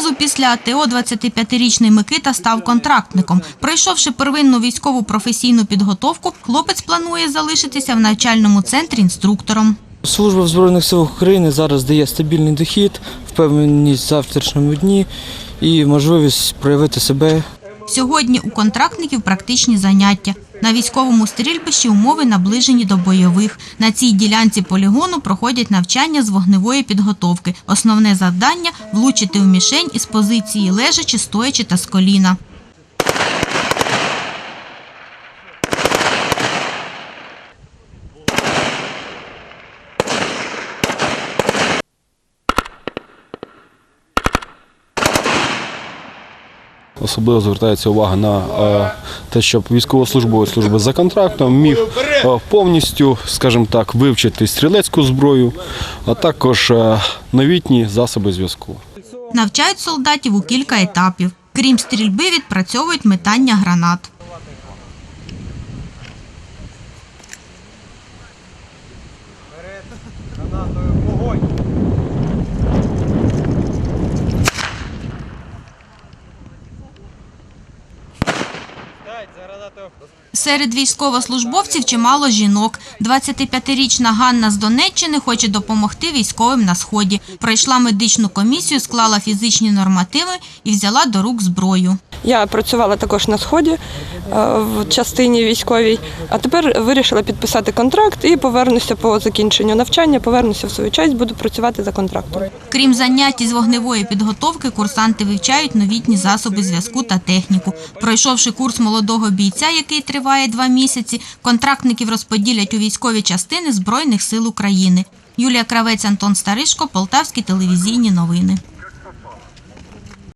Одразу після АТО 25-річний Микита став контрактником. Пройшовши первинну військову професійну підготовку, хлопець планує залишитися в навчальному центрі інструктором. Служба в Збройних силах України зараз дає стабільний дохід, впевненість в завтрашньому дні і можливість проявити себе Сьогодні у контрактників практичні заняття. На військовому стрільбищі умови наближені до бойових. На цій ділянці полігону проходять навчання з вогневої підготовки. Основне завдання влучити в мішень із позиції лежачи, стоячи та з коліна. Особливо звертається увага на е, те, щоб військовослужбовець служби за контрактом міг е, повністю, скажімо так, вивчити стрілецьку зброю, а також е, новітні засоби зв'язку. Навчають солдатів у кілька етапів. Крім стрільби, відпрацьовують метання гранат. Серед військовослужбовців чимало жінок. 25-річна Ганна з Донеччини хоче допомогти військовим на сході. Пройшла медичну комісію, склала фізичні нормативи і взяла до рук зброю. Я працювала також на сході е, в частині військовій, а тепер вирішила підписати контракт і повернуся по закінченню навчання. Повернуся в свою часть, буду працювати за контрактом. Крім занять із вогневої підготовки, курсанти вивчають новітні засоби зв'язку та техніку. Пройшовши курс молодого бійця, який триває два місяці, контрактників розподілять у військові частини Збройних сил України. Юлія Кравець, Антон Старишко, Полтавські телевізійні новини.